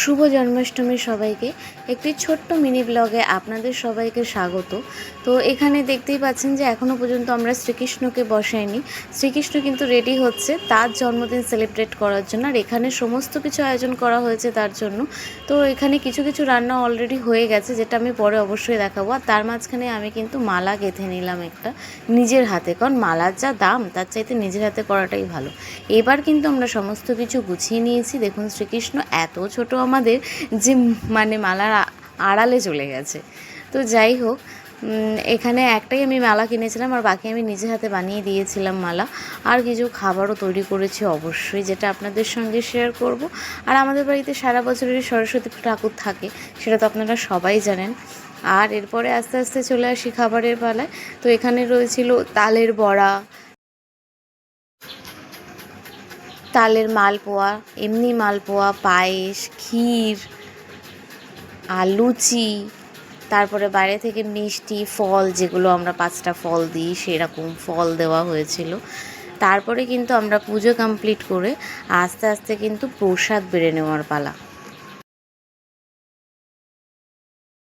শুভ জন্মাষ্টমী সবাইকে। একটি ছোট্ট মিনি ব্লগে আপনাদের সবাইকে স্বাগত। তো এখানে দেখতেই পাচ্ছেন যে এখনও পর্যন্ত আমরা শ্রীকৃষ্ণকে বসাইনি। শ্রীকৃষ্ণ কিন্তু রেডি হচ্ছে তার জন্মদিন সেলিব্রেট করার জন্য আর এখানে সমস্ত কিছু আয়োজন করা হয়েছে তার জন্য। তো এখানে কিছু কিছু রান্না অলরেডি হয়ে গেছে যেটা আমি পরে অবশ্যই দেখাবো। আর তার মাঝখানে আমি কিন্তু মালা গেঁথে নিলাম একটা নিজের হাতে। কারণ মালার যা দাম, তার চাইতে নিজের হাতে করাটাই ভালো। এবার কিন্তু আমরা সমস্ত কিছু গুছিয়ে নিয়েছি। দেখুন শ্রীকৃষ্ণ এত ছোট আমাদের যে মানে মালার আড়ালে চলে গেছে। তো যাই হোক এখানে একটাই আমি মালা কিনেছিলাম আর বাকি আমি নিজে হাতে বানিয়ে দিয়েছিলাম মালা। আর কিছু খাবারও তৈরি করেছি অবশ্যই, যেটা আপনাদের সঙ্গে শেয়ার করব। আর আমাদের বাড়িতে সারা বছরের সরস্বতী ঠাকুর থাকে, সেটা তো আপনারা সবাই জানেন। আর এরপরে আস্তে আস্তে চলে আসি খাবারের পালায়। তো এখানে রয়েছিল তালের বড়া তালের মালপোয়া, এমনি মালপোয়া, পায়েস, ক্ষীর, আর লুচি, তারপরে বাইরে থেকে মিষ্টি, ফল, যেগুলো আমরা পাঁচটা ফল দিই, সেরকম ফল দেওয়া হয়েছিল। তারপরে কিন্তু আমরা পুজো কমপ্লিট করে আস্তে আস্তে কিন্তু প্রসাদ বেড়ে নেওয়ার পালা।